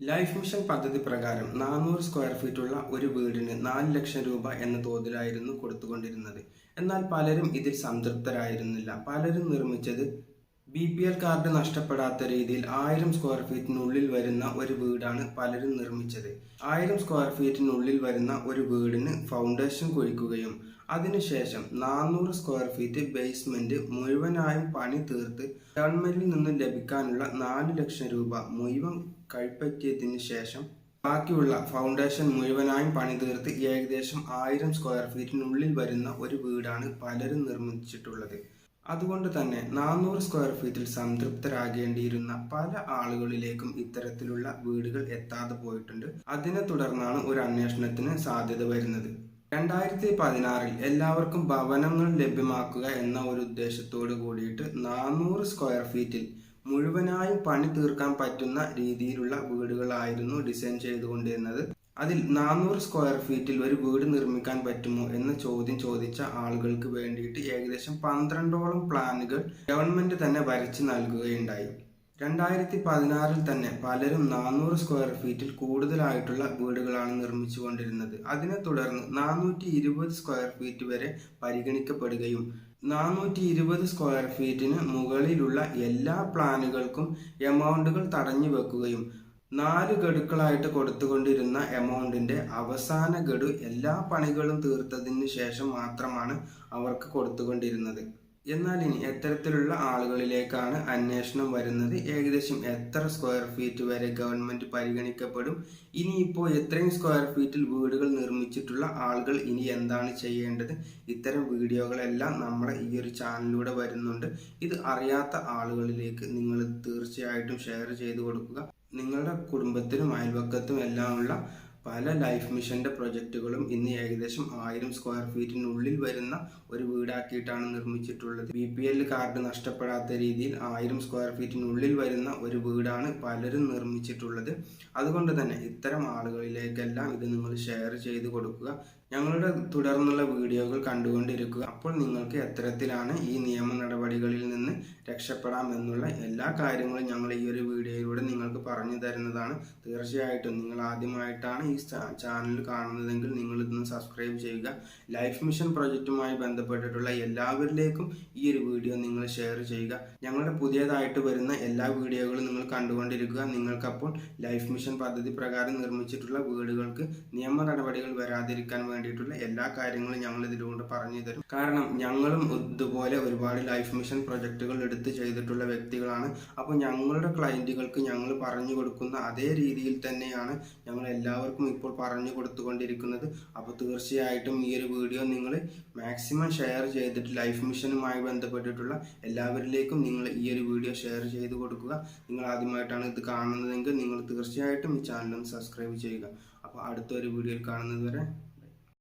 Life mission പദ്ധതി പ്രകാരം നാനൂറ് സ്ക്വയർ ഫീറ്റുള്ള ഒരു വീടിന് നാല് ലക്ഷം രൂപ എന്ന തോതിലായിരുന്നു കൊടുത്തുകൊണ്ടിരുന്നത്. എന്നാൽ പലരും ഇതിൽ സംതൃപ്തരായിരുന്നില്ല. പലരും നിർമ്മിച്ചത് ബി പി എൽ കാർഡ് നഷ്ടപ്പെടാത്ത രീതിയിൽ ആയിരം സ്ക്വയർ ഫീറ്റിനുള്ളിൽ വരുന്ന ഒരു വീടാണ് പലരും നിർമ്മിച്ചത്. ആയിരം സ്ക്വയർ ഫീറ്റിനുള്ളിൽ വരുന്ന ഒരു വീടിന് ഫൗണ്ടേഷൻ കുഴിക്കുകയും അതിനുശേഷം നാനൂറ് സ്ക്വയർ ഫീറ്റ് ബേസ്മെന്റ് മുഴുവനായും പണി തീർത്ത് ഗവൺമെന്റിൽ നിന്ന് ലഭിക്കാനുള്ള നാല് ലക്ഷം രൂപ മുഴുവൻ കൈപ്പറ്റിയതിനു ശേഷം ബാക്കിയുള്ള ഫൗണ്ടേഷൻ മുഴുവനായും പണിതീർത്ത് ഏകദേശം ആയിരം സ്ക്വയർ ഫീറ്റിനുള്ളിൽ വരുന്ന ഒരു വീടാണ് പലരും നിർമ്മിച്ചിട്ടുള്ളത്. അതുകൊണ്ട് തന്നെ നാനൂറ് സ്ക്വയർ ഫീറ്റിൽ സംതൃപ്തരാകേണ്ടിയിരുന്ന പല ആളുകളിലേക്കും ഇത്തരത്തിലുള്ള വീടുകൾ എത്താതെ പോയിട്ടുണ്ട്. അതിനെ തുടർന്നാണ് ഒരു അന്വേഷണത്തിന് സാധ്യത വരുന്നത്. രണ്ടായിരത്തി പതിനാറിൽ എല്ലാവർക്കും ഭവനങ്ങൾ ലഭ്യമാക്കുക എന്ന ഒരു ഉദ്ദേശത്തോട് കൂടിയിട്ട് നാനൂറ് സ്ക്വയർ ഫീറ്റിൽ മുഴുവനായും പണി തീർക്കാൻ പറ്റുന്ന രീതിയിലുള്ള വീടുകളായിരുന്നു ഡിസൈൻ ചെയ്തുകൊണ്ടിരുന്നത്. അതിൽ നാനൂറ് സ്ക്വയർ ഫീറ്റിൽ ഒരു വീട് നിർമ്മിക്കാൻ പറ്റുമോ എന്ന ചോദ്യം ചോദിച്ച ആളുകൾക്ക് വേണ്ടിയിട്ട് ഏകദേശം പന്ത്രണ്ടോളം പ്ലാനുകൾ ഗവൺമെന്റ് തന്നെ വരച്ചു നൽകുകയുണ്ടായി. രണ്ടായിരത്തി പതിനാറിൽ തന്നെ പലരും നാനൂറ് സ്ക്വയർ ഫീറ്റിൽ കൂടുതലായിട്ടുള്ള വീടുകളാണ് നിർമ്മിച്ചുകൊണ്ടിരുന്നത്. അതിനെ തുടർന്ന് നാനൂറ്റി ഇരുപത് സ്ക്വയർ ഫീറ്റ് വരെ പരിഗണിക്കപ്പെടുകയും നാനൂറ്റി ഇരുപത് സ്ക്വയർ ഫീറ്റിന് മുകളിലുള്ള എല്ലാ പ്ലാനുകൾക്കും എമൗണ്ടുകൾ തടഞ്ഞു വെക്കുകയും നാല് ഗഡുക്കളായിട്ട് കൊടുത്തുകൊണ്ടിരുന്ന എമൗണ്ടിന്റെ അവസാന ഗഡു എല്ലാ പണികളും തീർത്തതിന് ശേഷം മാത്രമാണ് അവർക്ക് കൊടുത്തുകൊണ്ടിരുന്നത്. എന്നാൽ ഇനി എത്തരത്തിലുള്ള ആളുകളിലേക്കാണ് അന്വേഷണം വരുന്നത്. ഏകദേശം എത്ര സ്ക്വയർ ഫീറ്റ് വരെ ഗവൺമെന്റ് പരിഗണിക്കപ്പെടും? ഇനിയിപ്പോൾ എത്രയും സ്ക്വയർ ഫീറ്റിൽ വീടുകൾ നിർമ്മിച്ചിട്ടുള്ള ആളുകൾ ഇനി എന്താണ് ചെയ്യേണ്ടത്? ഇത്തരം വീഡിയോകളെല്ലാം നമ്മുടെ ഈ ഒരു ചാനലിലൂടെ വരുന്നുണ്ട്. ഇത് അറിയാത്ത ആളുകളിലേക്ക് നിങ്ങൾ തീർച്ചയായിട്ടും ഷെയർ ചെയ്തു കൊടുക്കുക. നിങ്ങളുടെ കുടുംബത്തിനും അയൽവക്കത്തും എല്ലാമുള്ള പല ലൈഫ് മിഷന്റെ പ്രൊജക്റ്റുകളും ഇന്ന് ഏകദേശം ആയിരം സ്ക്വയർ ഫീറ്റിനുള്ളിൽ വരുന്ന ഒരു വീടാക്കിയിട്ടാണ് നിർമ്മിച്ചിട്ടുള്ളത്. ബി പി എൽ കാർഡ് നഷ്ടപ്പെടാത്ത രീതിയിൽ ആയിരം സ്ക്വയർ ഫീറ്റിനുള്ളിൽ വരുന്ന ഒരു വീടാണ് പലരും നിർമ്മിച്ചിട്ടുള്ളത്. അതുകൊണ്ട് തന്നെ ഇത്തരം ആളുകളിലേക്കെല്ലാം ഇത് നിങ്ങൾ ഷെയർ ചെയ്ത് കൊടുക്കുക. ഞങ്ങളുടെ തുടർന്നുള്ള വീഡിയോകൾ കണ്ടുകൊണ്ടിരിക്കുക. അപ്പോൾ നിങ്ങൾക്ക് എത്തരത്തിലാണ് ഈ നിയമ നടപടികളിൽ നിന്ന് രക്ഷപ്പെടാം എന്നുള്ള എല്ലാ കാര്യങ്ങളും ഞങ്ങൾ ഈ ഒരു വീഡിയോയിലൂടെ നിങ്ങൾക്ക് പറഞ്ഞു തരുന്നതാണ്. തീർച്ചയായിട്ടും നിങ്ങൾ ആദ്യമായിട്ടാണ് ഈ ചാനൽ കാണുന്നതെങ്കിൽ നിങ്ങൾ ഇതൊന്ന് സബ്സ്ക്രൈബ് ചെയ്യുക. ലൈഫ് മിഷൻ പ്രൊജക്റ്റുമായി ബന്ധപ്പെട്ടിട്ടുള്ള എല്ലാവരിലേക്കും ഈ ഒരു വീഡിയോ നിങ്ങൾ ഷെയർ ചെയ്യുക. ഞങ്ങളുടെ പുതിയതായിട്ട് വരുന്ന എല്ലാ വീഡിയോകളും നിങ്ങൾ കണ്ടുകൊണ്ടിരിക്കുക. നിങ്ങൾക്കപ്പോൾ ലൈഫ് മിഷൻ പദ്ധതി പ്രകാരം നിർമ്മിച്ചിട്ടുള്ള വീടുകൾക്ക് നിയമ നടപടികൾ വരാതിരിക്കാൻ വേണ്ടിയിട്ടുള്ള എല്ലാ കാര്യങ്ങളും ഞങ്ങൾ ഇതിലൂടെ പറഞ്ഞു തരും. കാരണം ഞങ്ങളും ഇതുപോലെ ഒരുപാട് ലൈഫ് മിഷൻ പ്രൊജക്റ്റുകൾ എടുത്ത് ചെയ്തിട്ടുള്ള വ്യക്തികളാണ്. അപ്പോൾ ഞങ്ങളുടെ ക്ലയന്റുകൾക്ക് ഞങ്ങൾ പറഞ്ഞു കൊടുക്കുന്ന അതേ രീതിയിൽ തന്നെയാണ് ഞങ്ങൾ എല്ലാവർക്കും ഇപ്പോൾ പറഞ്ഞു കൊടുത്തുകൊണ്ടിരിക്കുന്നത്. അപ്പോൾ തീർച്ചയായിട്ടും ഈ ഒരു വീഡിയോ നിങ്ങൾ മാക്സിമം ഷെയർ ചെയ്തിട്ട് ലൈഫ് മിഷനുമായി ബന്ധപ്പെട്ടിട്ടുള്ള എല്ലാവരിലേക്കും നിങ്ങൾ ഈ ഒരു വീഡിയോ ഷെയർ ചെയ്ത് കൊടുക്കുക. നിങ്ങൾ ആദ്യമായിട്ടാണ് ഇത് കാണുന്നതെങ്കിൽ നിങ്ങൾ തീർച്ചയായിട്ടും ഈ ചാനലും സബ്സ്ക്രൈബ് ചെയ്യുക. അപ്പോൾ അടുത്തൊരു വീഡിയോയിൽ കാണുന്നത് വരെ